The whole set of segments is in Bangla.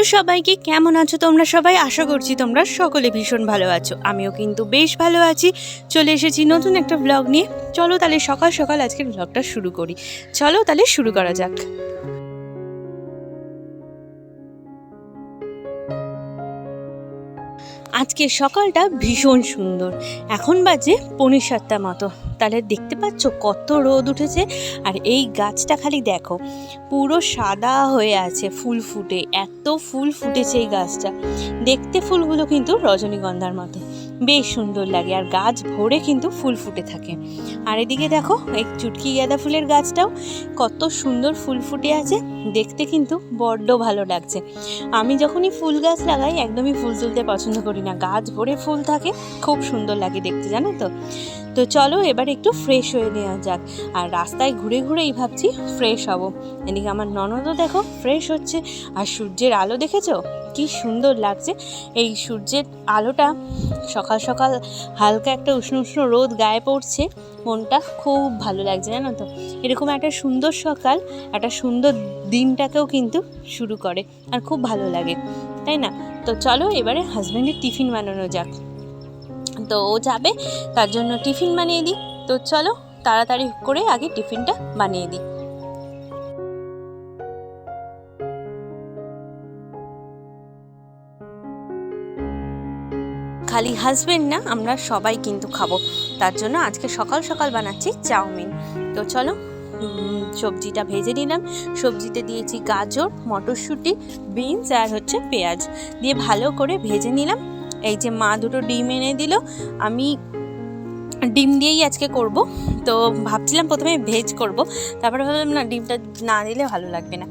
হ্যালো সবাইকে, কেমন আছো তোমরা সবাই? আশা করছি তোমরা সকলে ভীষণ ভালো আছো। আমিও কিন্তু বেশ ভালো আছি। চলে এসেছি নতুন একটা ব্লগ নিয়ে। চলো তাহলে সকাল সকাল আজকের ব্লগটা শুরু করি। চলো তাহলে শুরু করা যাক। আজকের সকালটা ভীষণ সুন্দর। এখন বাজে পনির সাতটা মতো। তাহলে দেখতে পাচ্ছ কত রোদ উঠেছে। আর এই গাছটা খালি দেখো, পুরো সাদা হয়ে আছে ফুল ফুটে। এত ফুল ফুটেছে এই গাছটা। দেখতে ফুলগুলো কিন্তু রজনীগন্ধার মতো। বেশ সুন্দর লাগে। আর গাছ ভরে কিন্তু ফুল ফুটে থাকে। আর এদিকে দেখো, এই চুটকি গাঁদা ফুলের গাছটাও কত সুন্দর ফুল ফুটে আছে। দেখতে কিন্তু বড্ড ভালো লাগছে। আমি যখনই ফুল গাছ লাগাই, একদমই ফুল তুলতে পছন্দ করি না। গাছ ভরে ফুল থাকে, খুব সুন্দর লাগে দেখতে, জানো তো? তো চলো এবার একটু ফ্রেশ হয়ে নেওয়া যাক। আর রাস্তায় ঘুরে ঘুরেই ভাবছি ফ্রেশ হব। এদিকে আমার ননদও দেখো ফ্রেশ হচ্ছে। আর সূর্যের আলো দেখেছ? কি সুন্দর লাগছে। এই সূর্যের আলোটা সকাল সকাল হালকা একটা উষ্ণ উষ্ণ রোদ গায়ে পড়ছে। মনটা খুব ভালো লাগছে, জানো তো? এরকম একটা সুন্দর সকাল, একটা সুন্দর দিনটাকেও কিন্তু শুরু করে আর খুব ভালো লাগে, তাই না? তো চলো এবারে হাজব্যান্ডের টিফিন বানানো যাক। তো ও যাবে, তার জন্য টিফিন বানিয়ে দিই। তো চলো তাড়াতাড়ি করে আগে টিফিনটা বানিয়ে দিই। খালি হাজবেন্ড না, আমরা সবাই কিন্তু খাব। তার জন্য আজকে সকাল সকাল বানাচ্ছি চাউমিন। তো চলো সবজিটা ভেজে নিলাম। সবজিতে দিয়েছি গাজর, মটরশুঁটি বিনস আর হচ্ছে পেঁয়াজ। দিয়ে ভালো করে ভেজে নিলাম। এই যে মা দুটো ডিম এনে দিল, আমি ডিম দিয়েই আজকে করব। তো ভাবছিলাম প্রথমে ভেজ করব। তারপরে ভাবলাম, না, ডিমটা না দিলে ভালো লাগবে না।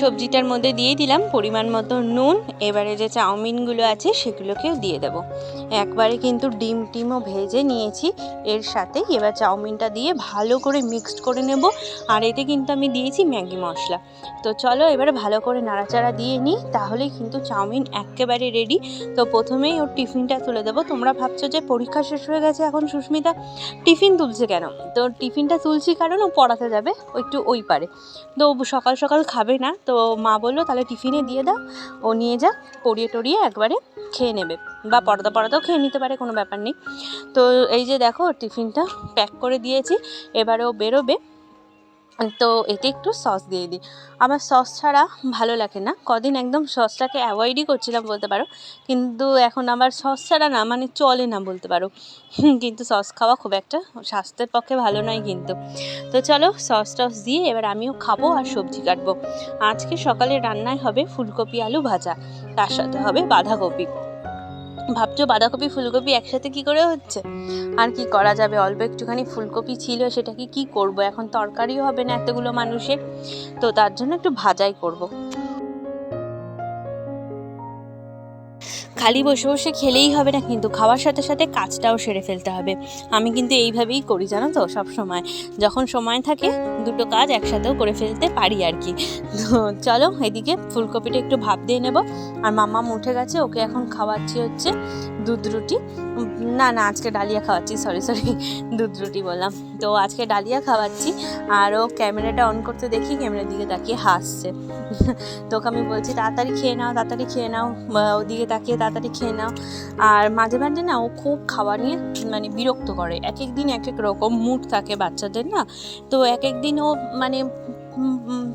সবজিটার মধ্যে দিয়ে দিলাম পরিমাণ মতো নুন। এবারে যে চাউমিনগুলো আছে সেগুলোকেও দিয়ে দেবো। একবারে কিন্তু ডিম টিমও ভেজে নিয়েছি। এর সাথে এবার চাউমিনটা দিয়ে ভালো করে মিক্সড করে নেব। আর এতে কিন্তু আমি দিয়েছি ম্যাগি মশলা। তো চলো এবারে ভালো করে নাড়াচাড়া দিয়ে নিই তাহলেই কিন্তু চাউমিন একেবারে রেডি। তো প্রথমেই ওর টিফিনটা তুলে দেবো। তোমরা ভাবছ যে পরীক্ষা শেষ হয়ে গেছে এখন সুস্মিতা। টিফিন তুলছে কেন? তো টিফিনটা তুলছি কারণ ও পড়াতে যাবে একটু ওই পারে। তো সকাল সকাল খাবে না। তো মা বলল, তাহলে টিফিনে দিয়ে দাও, ও নিয়ে যা পড়িয়ে টড়িয়ে একবারে খেয়ে নেবে বা পরদা পরদাও খেয়ে নিতে পারে, কোনো ব্যাপার নেই। তো এই যে দেখো টিফিনটা প্যাক করে দিয়েছি এবারেও বেরোবে। তো এতে একটু সস দিয়ে দিই। আমার সস ছাড়া ভালো লাগে না। কদিন একদম সসটাকে অ্যাভয়েডই করছিলাম বলতে পারো। কিন্তু এখন আমার সস ছাড়া না মানে চলে না বলতে পারো। কিন্তু সস খাওয়া খুব একটা স্বাস্থ্যের পক্ষে ভালো নয় কিন্তু। তো চলো সস টস দিয়ে এবার আমিও খাব আর সবজি কাটবো। আজকে সকালে রান্নায় হবে ফুলকপি আলু ভাজা। তার সাথে হবে বাঁধাকপি। ভাবছ বাঁধাকপি, ফুলকপি একসাথে কি করে হচ্ছে? আর কি করা যাবে? অল্প একটুখানি ফুলকপি ছিল, সেটাকে কি করব? এখন তরকারিও হবে না এতগুলো মানুষের। তো তার জন্য একটু ভাজাই করব। খালি বসে বসে খেলেই হবে না কিন্তু খাওয়ার সাথে সাথে কাজটাও সেরে ফেলতে হবে। আমি কিন্তু এইভাবেই করি, জানো তো, সব সময়। যখন সময় থাকে, দুটো কাজ একসাথেও করে ফেলতে পারি আর কি। তো চলো, এদিকে ফুলকপিটা একটু ভাব দিয়ে নেব। আর মাম্মা উঠে গেছে, ওকে এখন খাওয়াচ্ছি হচ্ছে দুধ রুটি। না না, আজকে ডালিয়া খাওয়াচ্ছি সরি সরি দুধ রুটি বললাম। তো আজকে ডালিয়া খাওয়াচ্ছি, আর ও ক্যামেরাটা অন করতে দেখি, ক্যামেরার দিকে তাকিয়ে হাসছে। তোকে আমি বলছি, তাড়াতাড়ি খেয়ে নাও, তাড়াতাড়ি খেয়ে নাও ওদিকে তাকিয়ে তাড়াতাড়ি খেয়ে নাও। আর মাঝে মাঝে না, ও খুব খাওয়া নিয়ে মানে বিরক্ত করে। এক এক দিন এক এক রকম মুড থাকে বাচ্চাদের, না? তো এক এক দিন ও মানে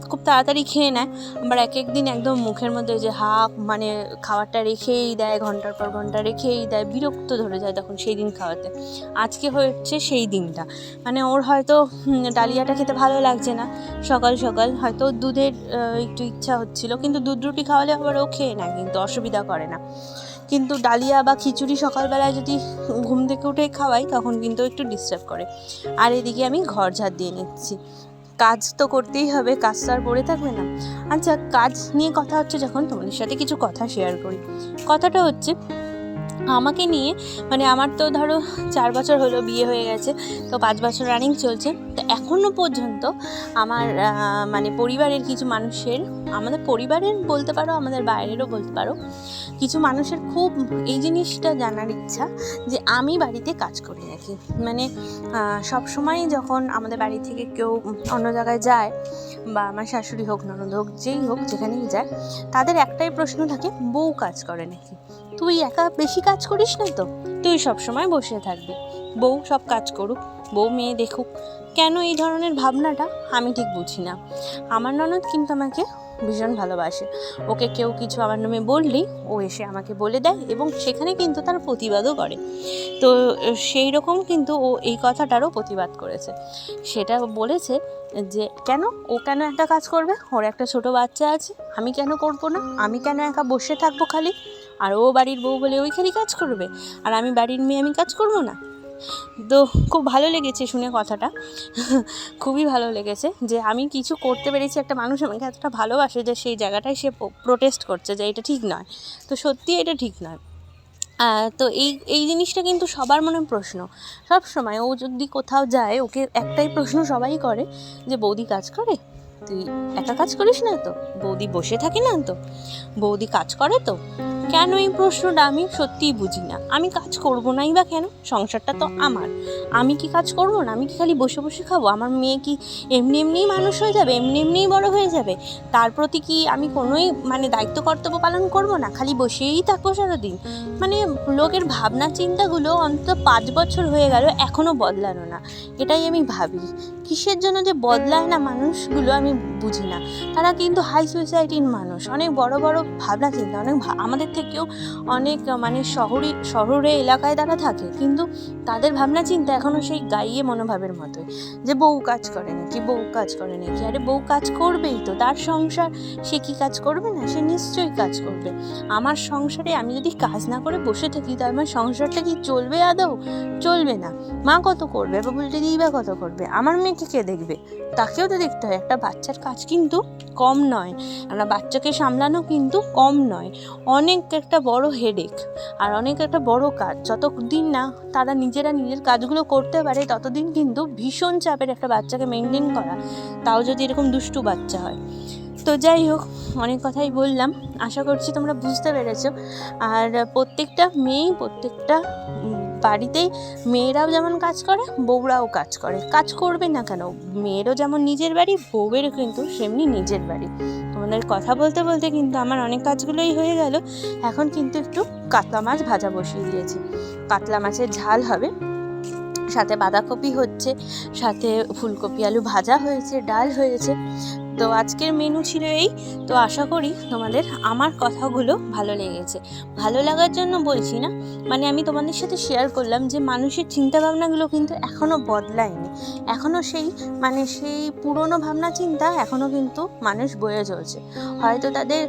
খুব তাড়াতাড়ি খেয়ে নেয়। আবার এক এক দিন একদম মুখের মধ্যে যে হাফ মানে খাবারটা রেখেই দেয়, ঘণ্টার পর ঘণ্টা রেখেই দেয়, বিরক্ত ধরে যায় তখন সেই দিন খাওয়াতে। আজকে হচ্ছে সেই দিনটা। মানে ওর হয়তো ডালিয়াটা খেতে ভালো লাগছে না। সকাল সকাল হয়তো দুধের একটু ইচ্ছা হচ্ছিল, কিন্তু দুধ রুটি খাওয়ালে আবার ও খেয়ে নেয়, কিন্তু অসুবিধা করে না। কিন্তু ডালিয়া বা খিচুড়ি সকালবেলায় যদি ঘুম থেকে উঠে খাওয়াই, তখন কিন্তু একটু ডিস্টার্ব করে। আর এদিকে আমি ঘর ঝাড় দিয়ে নিচ্ছি। কাজ তো করতেই হবে, কাজ তো আর পড়ে থাকবে না। আচ্ছা কাজ নিয়ে কথা হচ্ছে যখন, তোমাদের সাথে কিছু কথা শেয়ার করি। কথাটা হচ্ছে আমাকে নিয়ে মানে আমার তো ধরো চার বছর হলো বিয়ে হয়ে গেছে, তো পাঁচ বছর রানিং চলছে, তো এখনও পর্যন্ত আমার মানে পরিবারের কিছু মানুষের, আমাদের পরিবারের বলতে পারো, আমাদের বাইরেরও বলতে পারো, কিছু মানুষের খুব এই জিনিসটা জানার ইচ্ছা যে আমি বাড়িতে কাজ করি নাকি। মানে সব সময় যখন আমাদের বাড়ি থেকে কেউ অন্য জায়গায় যায় বা আমার শাশুড়ি হোক, ননদ হোক, যেই হোক, যেখানেই যায়, তাদের একটাই প্রশ্ন থাকে, বউ কাজ করে নাকি? তুই একা বেশি কাজ করিস না তো? তুই সব সময় বসে থাকবি। বউ সব কাজ করুক, বউ মেয়ে দেখুক। কেন এই ধরনের ভাবনাটা? আমি ঠিক বুঝি না। আমার ননদ কিন্তু আমাকে ভীষণ ভালোবাসে। ওকে কেউ কিছু আমার নামে বললেই ও এসে আমাকে বলে দেয় এবং সেখানে কিন্তু তার প্রতিবাদও করে। তো সেই রকম কিন্তু ও এই কথাটারও প্রতিবাদ করেছে। সেটা বলেছে যে, কেন? ও কেন একটা কাজ করবে? ওর একটা ছোট বাচ্চা আছে। আমি কেন করব না? আমি কেন একা বসে থাকব খালি? আর ও বাড়ির বউ বলে ওই খালি কাজ করবে। আর আমি বাড়ির মেয়ে, আমি কাজ করব না। তো খুব ভালো লেগেছে শুনে কথাটা। খুবই ভালো লেগেছে যে আমি কিছু করতে পেরেছি। একটা মানুষ আমাকে এতটা ভালোবাসে যে সেই জায়গাটায় সে প্রোটেস্ট করছে যে এটা ঠিক নয়। তো সত্যি এটা ঠিক নয়। তো এই এই জিনিসটা কিন্তু সবার মনে প্রশ্ন। সব সময় ও যদি কোথাও যায়, ওকে একটাই প্রশ্ন সবাই করে যে, বৌদি কাজ করে? তুই একা কাজ করিস না তো? বৌদি বসে থাকে না তো? বৌদি কাজ করে তো? কেন এই প্রশ্নটা আমি সত্যিই বুঝি না? আমি কাজ করব নাই বা কেন? সংসারটা তো আমার। আমি কি কাজ করব না? আমি কি খালি বসে বসে খাব? আমার মেয়ে কি এমনি এমনিই মানুষ হয়ে যাবে? এমনি এমনিই বড় হয়ে যাবে? তার প্রতি কি আমি কোনোই মানে দায়িত্ব কর্তব্য পালন করব না? খালি বসেই থাকব সারাদিন? মানে লোকের ভাবনা চিন্তাগুলো অন্তত পাঁচ বছর হয়ে গেল এখনও বদলানো না। এটাই আমি ভাবি। কিসের জন্য যে বদলায় না মানুষগুলো আমি বুঝি না। তারা কিন্তু হাই সোসাইটির মানুষ। অনেক বড় বড় ভাবনা চিন্তা, অনেক আমাদের থেকেও অনেক মানে শহরে শহরে, এলাকায় তারা থাকে। কিন্তু তাদের ভাবনা চিন্তা এখনও সেই গাইয়ে মনোভাবের মতোই যে বউ কাজ করে নাকি, বউ কাজ করে নাকি। আরে বউ কাজ করবেই তো, তার সংসার সে কি কাজ করবে না? সে নিশ্চয়ই কাজ করবে। আমার সংসারে আমি যদি কাজ না করে বসে থাকি তো আমার সংসারটা কি চলবে আদৌ? চলবে না। মা কত করবে? বা বলতে দিই বা কত করবে? আমার মেয়েকে কে দেখবে? তাকেও তো দেখতে হয়। একটা বাচ্চার কাজ কিন্তু কম নয়। আমরা বাচ্চাকে সামলানো কিন্তু কম নয়। অনেক একটা বড় হেডেক আর অনেক একটা বড় কাজ। যতদিন না তারা নিজেরা নিজের কাজগুলো করতে পারে, ততদিন কিন্তু ভীষণ চাপের একটা বাচ্চাকে মেনটেন করা, তাও যদি এরকম দুষ্টু বাচ্চা হয়। তো যাই হোক, অনেক কথাই বললাম। আশা করছি তোমরা বুঝতে পেরেছ। আর প্রত্যেকটা মেয়েই, প্রত্যেকটা বাড়িতেই মেয়েরাও যেমন কাজ করে, বউরাও কাজ করে। কাজ করবে না কেন? মেয়েরও যেমন নিজের বাড়ি, বউয়েরও কিন্তু সেমনি নিজের বাড়ি। তোমাদের কথা বলতে বলতে কিন্তু আমার অনেক কাজগুলোই হয়ে গেল। এখন কিন্তু একটু কাতলা মাছ ভাজা বসিয়ে দিয়েছি। কাতলা মাছের ঝাল হবে। সাথে বাঁধাকপি হচ্ছে, সাথে ফুলকপি আলু ভাজা হয়েছে, ডাল হয়েছে। তো আজকের মেনু ছিল এই। তো আশা করি তোমাদের আমার কথাগুলো ভালো লেগেছে। ভালো লাগার জন্য বলছি না মানে আমি তোমাদের সাথে শেয়ার করলাম যে মানুষের চিন্তাভাবনাগুলো কিন্তু এখনও বদলায়নি। এখনও সেই মানে সেই পুরনো ভাবনা চিন্তা এখনও কিন্তু মানুষ বয়ে চলছে। হয়তো তাদের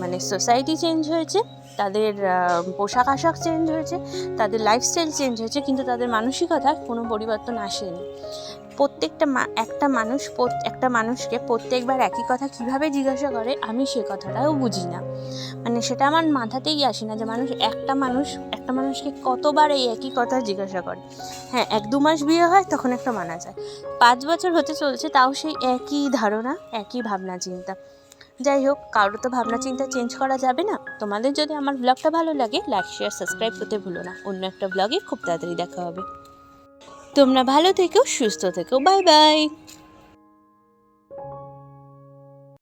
মানে সোসাইটি চেঞ্জ হয়েছে, তাদের পোশাক আশাক চেঞ্জ হয়েছে, তাদের লাইফস্টাইল চেঞ্জ হয়েছে, কিন্তু তাদের মানসিকতার কোনো পরিবর্তন আসেনি। প্রত্যেকটা একটা মানুষ একটা মানুষকে প্রত্যেকবার একই কথা কীভাবে জিজ্ঞাসা করে, আমি সে কথাটাও বুঝি না। মানে সেটা আমার মাথাতেই আসে না যে মানুষ, একটা মানুষ, একটা মানুষকে কতবার এই একই কথা জিজ্ঞাসা করে। হ্যাঁ এক দু মাস বিয়ে হয়, তখন একটা মানা যায়। পাঁচ বছর হতে চলছে, তাও সেই একই ধারণা, একই ভাবনা চিন্তা। যাই হোক, কারোর তো ভাবনা চিন্তা চেঞ্জ করা যাবে না। তোমাদের যদি আমার ব্লগটা ভালো লাগে লাইক শেয়ার সাবস্ক্রাইব করতে ভুলো না। অন্য একটা ব্লগে খুব তাড়াতাড়ি দেখা হবে। তোমরা ভালো থেকো সুস্থ থেকো বাই বাই।